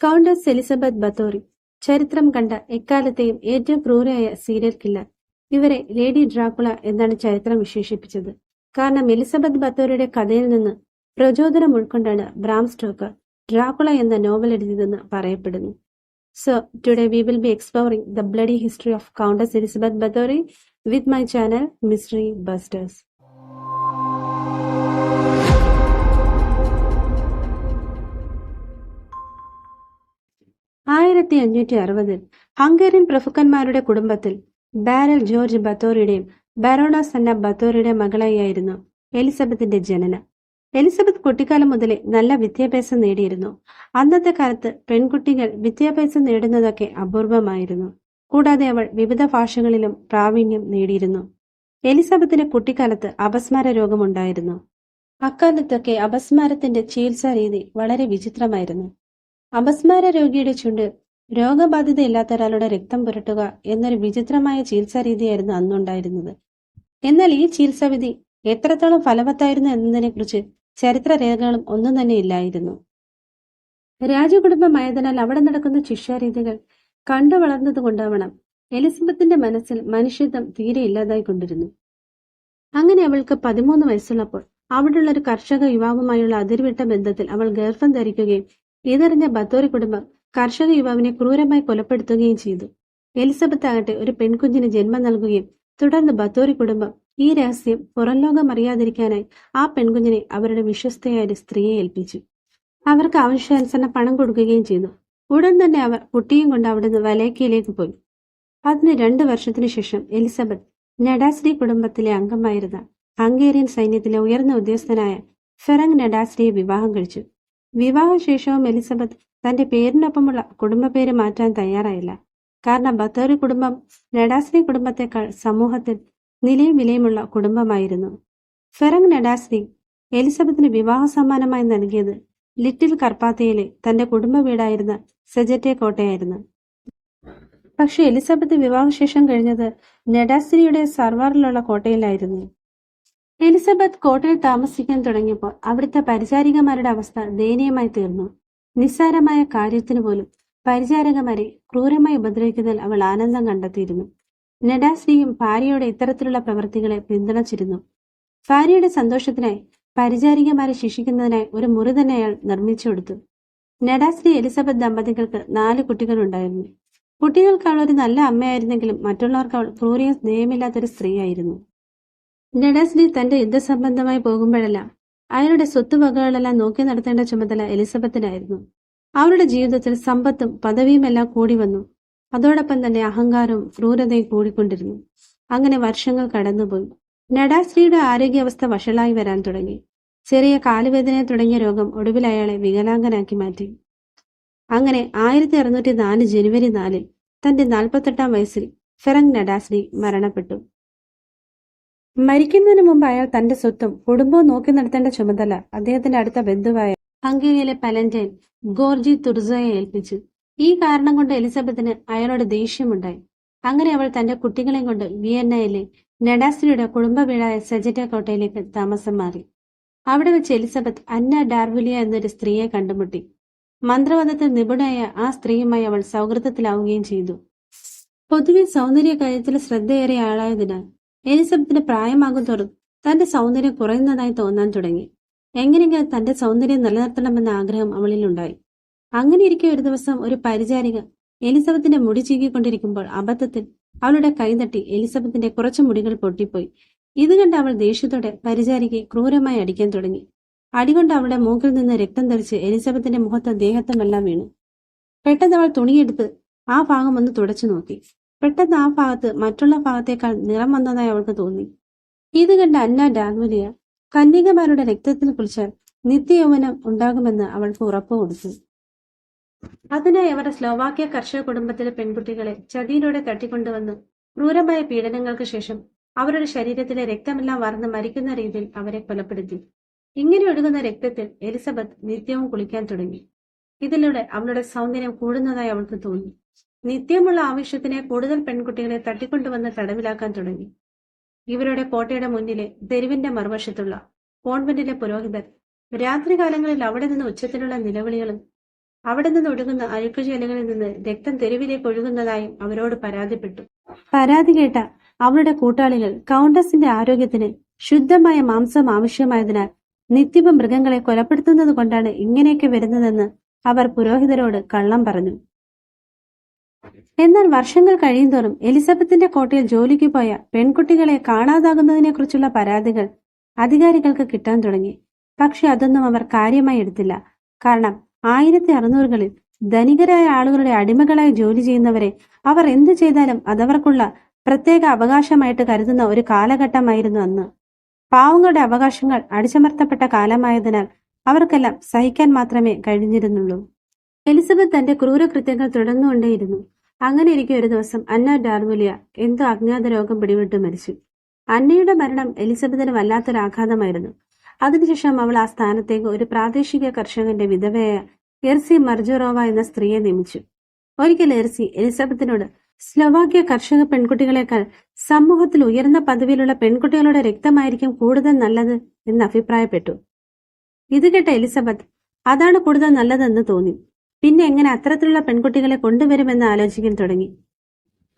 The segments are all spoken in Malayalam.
Countess Elizabeth Bathory. ചരിത്രം കണ്ട എക്കാലത്തെയും ഏറ്റവും ക്രൂരയായ സീരിയൽ കില്ലർ. ഇവരെ ലേഡി ഡ്രാക്കുള എന്നാണ് ചരിത്രം വിശേഷിപ്പിച്ചത്. കാരണം എലിസബത്ത് ബത്തോറിയുടെ കഥയിൽ നിന്ന് പ്രചോദനം ഉൾക്കൊണ്ടാണ് ബ്രാം സ്റ്റോക്കർ ഡ്രാക്കുള എന്ന നോവൽ എഴുതിയതെന്ന് പറയപ്പെടുന്നു. So today we will be exploring the bloody history of countess Elizabeth Bathory with my channel Mystery Busters ആയിരത്തി അഞ്ഞൂറ്റി അറുപതിൽ ഹംഗേറിയൻ പ്രഭുക്കന്മാരുടെ കുടുംബത്തിൽ ബാരൽ ജോർജ് ബത്തോറിയുടെയും ബറോണ സന്ന ബത്തോറിയുടെ മകളായിരുന്നു എലിസബത്തിന്റെ ജനനം. എലിസബത്ത് കുട്ടിക്കാലം മുതലേ നല്ല വിദ്യാഭ്യാസം നേടിയിരുന്നു. അന്നത്തെ കാലത്ത് പെൺകുട്ടികൾ വിദ്യാഭ്യാസം നേടുന്നതൊക്കെ അപൂർവമായിരുന്നു. കൂടാതെ അവൾ വിവിധ ഭാഷകളിലും പ്രാവീണ്യം നേടിയിരുന്നു. എലിസബത്തിന് കുട്ടിക്കാലത്ത് അപസ്മാര രോഗമുണ്ടായിരുന്നു. അക്കാലത്തൊക്കെ അപസ്മാരത്തിന്റെ ചികിത്സാ രീതി വളരെ വിചിത്രമായിരുന്നു. അപസ്മാര രോഗിയുടെ ചുണ്ട് രോഗബാധിതയില്ലാത്ത ഒരാളുടെ രക്തം പുരട്ടുക എന്നൊരു വിചിത്രമായ ചികിത്സാ രീതിയായിരുന്നു അന്നുണ്ടായിരുന്നത്. എന്നാൽ ഈ ചികിത്സാവിധി എത്രത്തോളം ഫലവത്തായിരുന്നു എന്നതിനെക്കുറിച്ച് ചരിത്ര രേഖകളും ഒന്നും തന്നെ ഇല്ലായിരുന്നു. രാജകുടുംബമായതിനാൽ അവിടെ നടക്കുന്ന ശിക്ഷാരീതികൾ കണ്ടു വളർന്നതുകൊണ്ടാവണം എലിസബത്തിന്റെ മനസ്സിൽ മനുഷ്യത്വം തീരെ ഇല്ലാതായി കൊണ്ടിരുന്നു. അങ്ങനെ അവൾക്ക് പതിമൂന്ന് വയസ്സുള്ളപ്പോൾ അവിടെയുള്ള ഒരു കർഷക യുവാവുമായുള്ള അതിർവിട്ട ബന്ധത്തിൽ അവൾ ഗർഭം ധരിക്കുകയും ഇതറിഞ്ഞ ബത്തോറി കുടുംബം കർഷക യുവാവിനെ ക്രൂരമായി കൊലപ്പെടുത്തുകയും ചെയ്തു. എലിസബത്ത് ആകട്ടെ ഒരു പെൺകുഞ്ഞിന് ജന്മം നൽകുകയും തുടർന്ന് ബത്തോറി കുടുംബം ഈ രഹസ്യം പുറം ലോകം അറിയാതിരിക്കാനായി ആ പെൺകുഞ്ഞിനെ അവരുടെ വിശ്വസ്തയായ ഒരു സ്ത്രീയെ ഏൽപ്പിച്ചു. അവർക്ക് ആവശ്യാനുസരണം പണം കൊടുക്കുകയും ചെയ്തു. ഉടൻ തന്നെ അവർ കുട്ടിയും കൊണ്ട് അവിടുന്ന് വലേക്കയിലേക്ക് പോയി. അതിന് രണ്ടു വർഷത്തിനു ശേഷം എലിസബത്ത് നെഡാസ്രി കുടുംബത്തിലെ അംഗമായിരുന്ന ഹംഗേറിയൻ സൈന്യത്തിലെ ഉയർന്ന ഉദ്യോഗസ്ഥനായ ഫെറങ് നെഡാസ്രിയെ വിവാഹം കഴിച്ചു. വിവാഹശേഷവും എലിസബത്ത് തന്റെ പേരിനൊപ്പമുള്ള കുടുംബ പേര് മാറ്റാൻ തയ്യാറായില്ല. കാരണം ബത്തേറി കുടുംബം നെഡാസ്ഡി കുടുംബത്തെക്കാൾ സമൂഹത്തിൽ നിലയും വിലയുമുള്ള കുടുംബമായിരുന്നു. ഫെറങ് നെഡാസ്ഡി എലിസബത്തിന് വിവാഹ സമ്മാനമായി നൽകിയത് ലിറ്റിൽ കർപ്പാത്തയിലെ തന്റെ കുടുംബ വീടായിരുന്ന സെജറ്റെ കോട്ടയായിരുന്നു. പക്ഷെ എലിസബത്ത് വിവാഹശേഷം കഴിഞ്ഞത് നെഡാസ്രിയുടെ സർവാറിലുള്ള കോട്ടയിലായിരുന്നു. എലിസബത്ത് കോട്ടയിൽ താമസിക്കാൻ തുടങ്ങിയപ്പോൾ അവിടുത്തെ പരിചാരികമാരുടെ അവസ്ഥ ദയനീയമായി തീർന്നു. നിസ്സാരമായ കാര്യത്തിനു പോലും പരിചാരകമാരെ ക്രൂരമായി ഉപദ്രവിക്കുന്നതിൽ അവൾ ആനന്ദം കണ്ടെത്തിയിരുന്നു. നെഡാസ്രിയും ഭാര്യയുടെ ഇത്തരത്തിലുള്ള പ്രവൃത്തികളെ പിന്തുണച്ചിരുന്നു. ഭാര്യയുടെ സന്തോഷത്തിനായി പരിചാരികമാരെ ശിക്ഷിക്കുന്നതിനായി ഒരു മുറി തന്നെ അയാൾ നിർമ്മിച്ചു കൊടുത്തു. നെഡാസ്രി എലിസബത്ത് ദമ്പതികൾക്ക് നാല് കുട്ടികളുണ്ടായിരുന്നു. കുട്ടികൾക്ക് അവൾ ഒരു നല്ല അമ്മയായിരുന്നെങ്കിലും മറ്റുള്ളവർക്ക് അവൾ ക്രൂരിയ സ്നേഹമില്ലാത്തൊരു സ്ത്രീയായിരുന്നു. നെഡാസ്ലി തന്റെ യുദ്ധസംബന്ധമായി പോകുമ്പോഴെല്ലാം അയാളുടെ സ്വത്തുവകകളെല്ലാം നോക്കി നടത്തേണ്ട ചുമതല എലിസബത്തിനായിരുന്നു. അവരുടെ ജീവിതത്തിൽ സമ്പത്തും പദവിയും എല്ലാം കൂടി വന്നു. അതോടൊപ്പം തന്നെ അഹങ്കാരവും ക്രൂരതയും കൂടിക്കൊണ്ടിരുന്നു. അങ്ങനെ വർഷങ്ങൾ കടന്നുപോയി. നഡാശ്രീയുടെ ആരോഗ്യാവസ്ഥ വഷളായി വരാൻ തുടങ്ങി. ചെറിയ കാലുവേദന തുടങ്ങിയ രോഗം ഒടുവിൽ അയാളെ വികലാംഗനാക്കി മാറ്റി. അങ്ങനെ ആയിരത്തി അറുന്നൂറ്റി നാല് ജനുവരി നാലിൽ തന്റെ നാൽപ്പത്തെട്ടാം വയസ്സിൽ ഫെറങ് നഡാസ്ഡി മരണപ്പെട്ടു. മരിക്കുന്നതിന് മുമ്പ് അയാൾ തന്റെ സ്വത്തും കുടുംബവും നോക്കി നടത്തേണ്ട ചുമതല അദ്ദേഹത്തിന്റെ അടുത്ത ബന്ധുവായ ഹംഗേറിയയിലെ പലന്റൈൻ ഗോർജി തുർസോയെ ഏൽപ്പിച്ചു. ഈ കാരണം കൊണ്ട് എലിസബത്തിന് അയാളോട് ദേഷ്യമുണ്ടായി. അങ്ങനെ അവൾ തന്റെ കുട്ടികളെയും കൊണ്ട് വിയന്നയിലെ നെഡാസ്രിയുടെ കുടുംബ വീടായ സെജറ്റ കോട്ടയിലേക്ക് താമസം മാറി. അവിടെ വെച്ച് എലിസബത്ത് അന്ന ഡാർവിലിയ എന്നൊരു സ്ത്രീയെ കണ്ടുമുട്ടി. മന്ത്രവാദത്തിൽ നിപുണയായ ആ സ്ത്രീയുമായി അവൾ സൗഹൃദത്തിലാവുകയും ചെയ്തു. പൊതുവെ സൗന്ദര്യ കാര്യത്തിൽ ശ്രദ്ധയേറിയ ആളായതിനാൽ എലിസബത്തിന് പ്രായമാകും തോറും തന്റെ സൗന്ദര്യം കുറയുന്നതായി തോന്നാൻ തുടങ്ങി. എങ്ങനെയെങ്കിലും തന്റെ സൗന്ദര്യം നിലനിർത്തണമെന്ന ആഗ്രഹം അവളിലുണ്ടായി അങ്ങനെ ഇരിക്കെ ഒരു ദിവസം ഒരു പരിചാരിക എലിസബത്തിന്റെ മുടി ചീകിക്കൊണ്ടിരിക്കുമ്പോൾ അബദ്ധത്തിൽ അവളുടെ കൈതട്ടി എലിസബത്തിന്റെ കുറച്ച് മുടികൾ പൊട്ടിപ്പോയി. ഇത് കണ്ട് അവൾ ദേഷ്യത്തോടെ പരിചാരികയെ ക്രൂരമായി അടിക്കാൻ തുടങ്ങി. അടികൊണ്ട് അവളുടെ മൂക്കിൽ നിന്ന് രക്തം തെറിച്ച് എലിസബത്തിന്റെ മുഖത്ത് ദേഹത്തുമെല്ലാം വീണു. പെട്ടെന്ന് അവൾ തുണിയെടുത്ത് ആ ഭാഗം ഒന്ന് തുടച്ചു നോക്കി. പെട്ടെന്ന് ആ ഭാഗത്ത് മറ്റുള്ള ഭാഗത്തേക്കാൾ നിറം വന്നതായി അവൾക്ക് തോന്നി. ഇത് കണ്ട അന്ന ഡാൻവലിയ കന്യകമാരുടെ രക്തത്തിൽ കുറിച്ച് നിത്യയൗവനം ഉണ്ടാകുമെന്ന് അവൾക്ക് ഉറപ്പ് കൊടുത്തു. അതിനായി അവർ സ്ലോവാക്യ കർഷക കുടുംബത്തിലെ പെൺകുട്ടികളെ ചതിയിലൂടെ തട്ടിക്കൊണ്ടുവന്നു ക്രൂരമായ പീഡനങ്ങൾക്ക് ശേഷം അവരുടെ ശരീരത്തിലെ രക്തമെല്ലാം വറന്ന് മരിക്കുന്ന രീതിയിൽ അവരെ കൊലപ്പെടുത്തി. ഇങ്ങനെ ഒഴുകുന്ന രക്തത്തിൽ എലിസബത്ത് നിത്യവും കുളിക്കാൻ തുടങ്ങി. ഇതിലൂടെ അവളുടെ സൗന്ദര്യം കൂടുന്നതായി അവൾക്ക് തോന്നി. നിത്യമുള്ള ആവശ്യത്തിന് കൂടുതൽ പെൺകുട്ടികളെ തട്ടിക്കൊണ്ടുവന്ന് തടവിലാക്കാൻ തുടങ്ങി. ഇവരുടെ കോട്ടയുടെ മുന്നിലെ തെരുവിന്റെ മറുവശത്തുള്ള കോൺവെന്റിലെ പുരോഹിതർ രാത്രികാലങ്ങളിൽ അവിടെ നിന്ന് ഉച്ചത്തിലുള്ള നിലവിളികളും അവിടെ നിന്ന് ഒഴുകുന്ന അഴുക്കുചേലകളിൽ നിന്ന് രക്തം തെരുവിലേക്ക് ഒഴുകുന്നതായും അവരോട് പരാതിപ്പെട്ടു. പരാതി കേട്ട അവരുടെ കൂട്ടാളികൾ കൗണ്ടസിന്റെ ആരോഗ്യത്തിന് ശുദ്ധമായ മാംസം ആവശ്യമായതിനാൽ നിത്യവും മൃഗങ്ങളെ കൊലപ്പെടുത്തുന്നത് കൊണ്ടാണ് ഇങ്ങനെയൊക്കെ വരുന്നതെന്ന് അവർ പുരോഹിതരോട് കള്ളം പറഞ്ഞു. എന്നാൽ വർഷങ്ങൾ കഴിയുന്തോറും എലിസബത്തിന്റെ കോട്ടയിൽ ജോലിക്ക് പോയ പെൺകുട്ടികളെ കാണാതാകുന്നതിനെക്കുറിച്ചുള്ള പരാതികൾ അധികാരികൾക്ക് കിട്ടാൻ തുടങ്ങി. പക്ഷെ അതൊന്നും അവർ കാര്യമായി എടുത്തില്ല. കാരണം ആയിരത്തി അറുന്നൂറുകളിൽ ധനികരായ ആളുകളുടെ അടിമകളായി ജോലി ചെയ്യുന്നവരെ അവർ എന്തു ചെയ്താലും അതവർക്കുള്ള പ്രത്യേക അവകാശമായിട്ട് കരുതുന്ന ഒരു കാലഘട്ടമായിരുന്നു അന്ന്. പാവങ്ങളുടെ അവകാശങ്ങൾ അടിച്ചമർത്തപ്പെട്ട കാലമായതിനാൽ അവർക്കെല്ലാം സഹിക്കാൻ മാത്രമേ കഴിഞ്ഞിരുന്നുള്ളൂ. എലിസബത്ത് തന്റെ ക്രൂരകൃത്യങ്ങൾ തുടർന്നുകൊണ്ടേയിരുന്നു. അങ്ങനെ ഇരിക്കെ ഒരു ദിവസം അന്ന ഡാർവുലിയ എന്തോ അജ്ഞാത രോഗം പിടിവിട്ട് മരിച്ചു. അന്നയുടെ മരണം എലിസബത്തിന് വല്ലാത്തൊരു ആഘാതമായിരുന്നു. അതിനുശേഷം അവൾ ആ സ്ഥാനത്തേക്ക് ഒരു പ്രാദേശിക കർഷകന്റെ വിധവയായ എർസി മർജോറോവ എന്ന സ്ത്രീയെ നിയമിച്ചു. ഒരിക്കൽ എർസി എലിസബത്തിനോട് സ്ലൊവാക്യ കർഷക പെൺകുട്ടികളെക്കാൾ സമൂഹത്തിൽ ഉയർന്ന പദവിയിലുള്ള പെൺകുട്ടികളുടെ രക്തമായിരിക്കും കൂടുതൽ നല്ലത് എന്ന് അഭിപ്രായപ്പെട്ടു. ഇത് കേട്ട എലിസബത്ത് അതാണ് കൂടുതൽ നല്ലതെന്ന് തോന്നി. പിന്നെ എങ്ങനെ അത്തരത്തിലുള്ള പെൺകുട്ടികളെ കൊണ്ടുവരുമെന്ന് ആലോചിക്കാൻ തുടങ്ങി.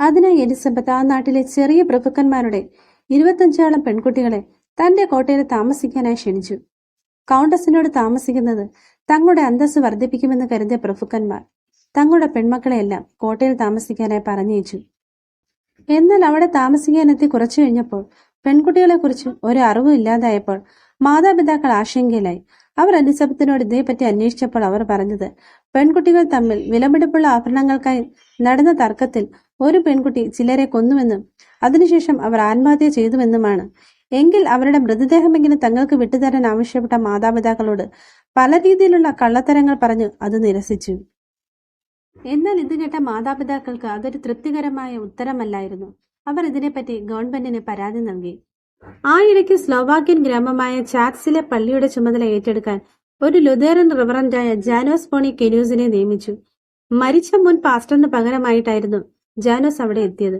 അതിനായി എലിസബത്ത് ആ നാട്ടിലെ ചെറിയ പ്രഭുക്കന്മാരുടെ ഇരുപത്തഞ്ചോളം പെൺകുട്ടികളെ തന്റെ കോട്ടയിൽ താമസിക്കാനായി ക്ഷണിച്ചു. കൗണ്ടസിനോട് താമസിക്കുന്നത് തങ്ങളുടെ അന്തസ് വർദ്ധിപ്പിക്കുമെന്ന് കരുതിയ പ്രഭുക്കന്മാർ തങ്ങളുടെ പെൺമക്കളെയെല്ലാം കോട്ടയിൽ താമസിക്കാനായി പറഞ്ഞയച്ചു. എന്നാൽ അവിടെ താമസിക്കാനെത്തി കുറച്ചു കഴിഞ്ഞപ്പോൾ പെൺകുട്ടികളെക്കുറിച്ച് ഒരു അറിവും ഇല്ലാതായപ്പോൾ മാതാപിതാക്കൾ ആശങ്കയിലായി. അവർ എലിസബത്തിനോട് ഇതേപ്പറ്റി അന്വേഷിച്ചപ്പോൾ അവർ പറഞ്ഞത് പെൺകുട്ടികൾ തമ്മിൽ വിലപിടിപ്പുള്ള ആഭരണങ്ങൾക്കായി നടന്ന തർക്കത്തിൽ ഒരു പെൺകുട്ടി ചിലരെ കൊന്നുവെന്നും അതിനുശേഷം അവർ ആത്മഹത്യ ചെയ്തുവെന്നുമാണ്. എങ്കിൽ അവരുടെ മൃതദേഹമെങ്കിലും തങ്ങൾക്ക് വിട്ടുതരാൻ ആവശ്യപ്പെട്ട മാതാപിതാക്കളോട് പല രീതിയിലുള്ള കള്ളത്തരങ്ങൾ പറഞ്ഞു അത് നിരസിച്ചു. എന്നാൽ ഇത് കേട്ട മാതാപിതാക്കൾക്ക് അതൊരു തൃപ്തികരമായ ഉത്തരമല്ലായിരുന്നു. അവർ ഇതിനെപ്പറ്റി ഗവൺമെന്റിന് പരാതി നൽകി. ആ ഇടയ്ക്ക് സ്ലോവാക്യൻ ഗ്രാമമായ ചാക്സിലെ പള്ളിയുടെ ചുമതല ഏറ്റെടുക്കാൻ ഒരു ലുതേറൻ റിവറന്റായ ജാനോസ് പോണി കെനൂസിനെ നിയമിച്ചു. മരിച്ച മുൻ പാസ്റ്ററിന് പകരമായിട്ടായിരുന്നു ജാനോസ് അവിടെ എത്തിയത്.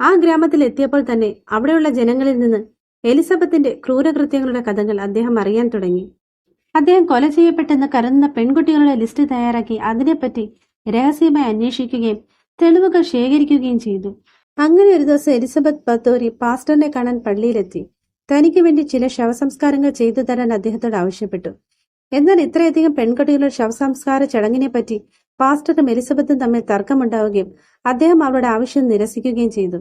ആ ഗ്രാമത്തിൽ എത്തിയപ്പോൾ തന്നെ അവിടെയുള്ള ജനങ്ങളിൽ നിന്ന് എലിസബത്തിന്റെ ക്രൂരകൃത്യങ്ങളുടെ കഥകൾ അദ്ദേഹം അറിയാൻ തുടങ്ങി. അദ്ദേഹം കൊല ചെയ്യപ്പെട്ടെന്ന് കരുതുന്ന പെൺകുട്ടികളുടെ ലിസ്റ്റ് തയ്യാറാക്കി അതിനെപ്പറ്റി രഹസ്യമായി അന്വേഷിക്കുകയും തെളിവുകൾ ശേഖരിക്കുകയും ചെയ്തു. അങ്ങനെ ഒരു ദിവസം എലിസബത്ത് ബത്തോരി പാസ്റ്ററിനെ കാണാൻ പള്ളിയിലെത്തി. തനിക്ക് വേണ്ടി ചില ശവസംസ്കാരങ്ങൾ ചെയ്തു തരാൻ അദ്ദേഹത്തോട് ആവശ്യപ്പെട്ടു. എന്നാൽ ഇത്രയധികം പെൺകുട്ടികളുടെ ശവസംസ്കാര ചടങ്ങിനെ പറ്റി പാസ്റ്ററും എലിസബത്തും തമ്മിൽ തർക്കമുണ്ടാവുകയും അദ്ദേഹം അവരുടെ ആവശ്യം നിരസിക്കുകയും ചെയ്തു.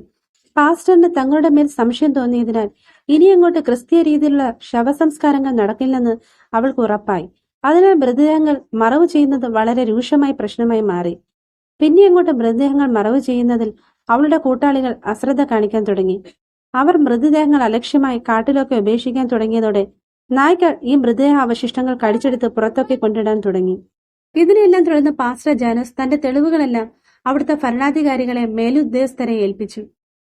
പാസ്റ്ററിന് തങ്ങളുടെ മേൽ സംശയം തോന്നിയതിനാൽ ഇനി അങ്ങോട്ട് ക്രിസ്തീയ രീതിയിലുള്ള ശവസംസ്കാരങ്ങൾ നടക്കില്ലെന്ന് അവൾക്ക് ഉറപ്പായി. അതിനാൽ മൃതദേഹങ്ങൾ മറവ് ചെയ്യുന്നത് വളരെ രൂക്ഷമായ പ്രശ്നമായി മാറി. പിന്നെ അങ്ങോട്ട് മൃതദേഹങ്ങൾ മറവ് ചെയ്യുന്നതിൽ അവളുടെ കൂട്ടാളികൾ അശ്രദ്ധ കാണിക്കാൻ തുടങ്ങി. അവർ മൃതദേഹങ്ങൾ അലക്ഷ്യമായി കാട്ടിലൊക്കെ ഉപേക്ഷിക്കാൻ തുടങ്ങിയതോടെ നായ്ക്കൾ ഈ മൃതദേഹ അവശിഷ്ടങ്ങൾ കടിച്ചെടുത്ത് പുറത്തൊക്കെ കൊണ്ടിടാൻ തുടങ്ങി. ഇതിനെല്ലാം തുടർന്ന് പാസ്റ്റർ ജാനസ് തന്റെ തെളിവുകളെല്ലാം അവിടുത്തെ ഭരണാധികാരികളെ മേലുദ്യോഗസ്ഥരെ ഏൽപ്പിച്ചു.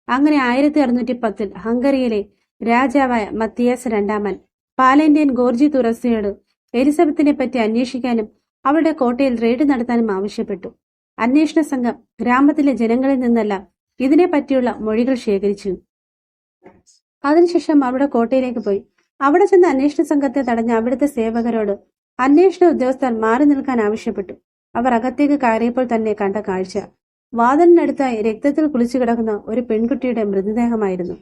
അങ്ങനെ ആയിരത്തി അറുന്നൂറ്റി പത്തിൽ ഹംഗറിയിലെ രാജാവായ മത്തിയാസ് രണ്ടാമൻ പാലന്റിയൻ ഗോർജി തുറസിയോട് എലിസബത്തിനെ പറ്റി അന്വേഷിക്കാനും അവരുടെ കോട്ടയിൽ റെയ്ഡ് നടത്താനും ആവശ്യപ്പെട്ടു. അന്വേഷണ സംഘം ഗ്രാമത്തിലെ ജനങ്ങളിൽ നിന്നെല്ലാം ഇതിനെ പറ്റിയുള്ള മൊഴികൾ ശേഖരിച്ചു. അതിനുശേഷം അവിടെ കോട്ടയിലേക്ക് പോയി. അവിടെ ചെന്ന് അന്വേഷണ സംഘത്തെ തടഞ്ഞ അവിടുത്തെ സേവകരോട് അന്വേഷണ ഉദ്യോഗസ്ഥർ മാറി നിൽക്കാൻ ആവശ്യപ്പെട്ടു. അവർ അകത്തേക്ക് കയറിയപ്പോൾ തന്നെ കണ്ട കാഴ്ച. വാതിലിനടുത്തായി രക്തത്തിൽ കുളിച്ചു കിടക്കുന്ന ഒരു പെൺകുട്ടിയുടെ മൃതദേഹമായിരുന്നു.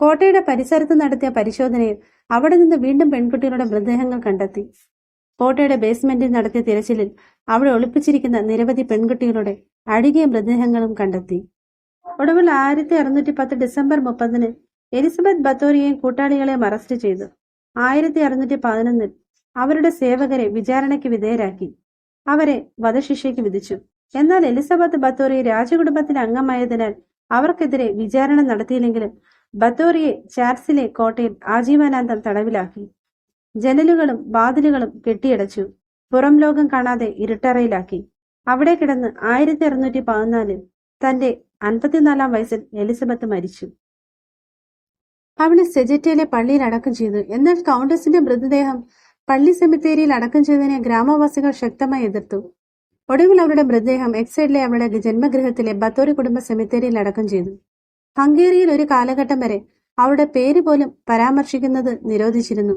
കോട്ടയുടെ പരിസരത്ത് നടത്തിയ പരിശോധനയിൽ അവിടെ നിന്ന് വീണ്ടും പെൺകുട്ടികളുടെ മൃതദേഹങ്ങൾ കണ്ടെത്തി. കോട്ടയുടെ ബേസ്മെന്റിൽ നടത്തിയ തിരച്ചിലിൽ അവിടെ ഒളിപ്പിച്ചിരിക്കുന്ന നിരവധി പെൺകുട്ടികളുടെ അഴുകിയ മൃതദേഹങ്ങളും കണ്ടെത്തി. ഒടുവിൽ ആയിരത്തി അറുന്നൂറ്റി പത്ത് ഡിസംബർ മുപ്പതിന് എലിസബത്ത് ബത്തോറിയെയും കൂട്ടാളികളെയും അറസ്റ്റ് ചെയ്തു. ആയിരത്തി അറുന്നൂറ്റി പതിനൊന്നിൽ അവരുടെ സേവകരെ വിചാരണയ്ക്ക് വിധേയരാക്കി. അവരെ വധശിക്ഷയ്ക്ക് വിധിച്ചു. എന്നാൽ എലിസബത്ത് ബത്തോറി രാജകുടുംബത്തിന്റെ അംഗമായതിനാൽ അവർക്കെതിരെ വിചാരണ നടത്തിയില്ലെങ്കിലും ബത്തോറിയെ ചാർസിലെ കോട്ടയിൽ ആജീവനാന്തം തടവിലാക്കി. ജനലുകളും വാതിലുകളും കെട്ടിയടച്ചു. പുറം ലോകം കാണാതെ ഇരുട്ടറയിലാക്കി. അവിടെ കിടന്ന് ആയിരത്തി അറുന്നൂറ്റി പതിനാലിൽ തന്റെ അൻപത്തിനാലാം വയസ്സിൽ എലിസബത്ത് മരിച്ചു. അവളെ സെജറ്റയിലെ പള്ളിയിൽ അടക്കം ചെയ്തു. എന്നാൽ കൗണ്ടസിന്റെ മൃതദേഹം പള്ളി സെമിത്തേരിയിൽ അടക്കം ചെയ്തതിനെ ഗ്രാമവാസികൾ ശക്തമായി എതിർത്തു. ഒടുവിൽ അവരുടെ മൃതദേഹം എക്സൈഡിലെ അവളുടെ ജന്മഗൃഹത്തിലെ ബത്തോറി കുടുംബ സെമിത്തേരിയിൽ അടക്കം ചെയ്തു. ഹംഗേറിയിൽ ഒരു കാലഘട്ടം വരെ അവളുടെ പേര് പോലും പരാമർശിക്കുന്നത് നിരോധിച്ചിരുന്നു.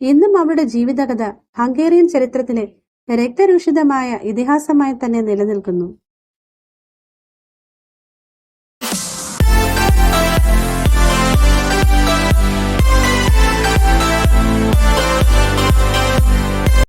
ഇന്നും അവളുടെ ജീവിതകഥ ഹംഗേറിയൻ ചരിത്രത്തിലെ രക്തരൂഷിതമായ ഇതിഹാസമായി തന്നെ നിലനിൽക്കുന്നു.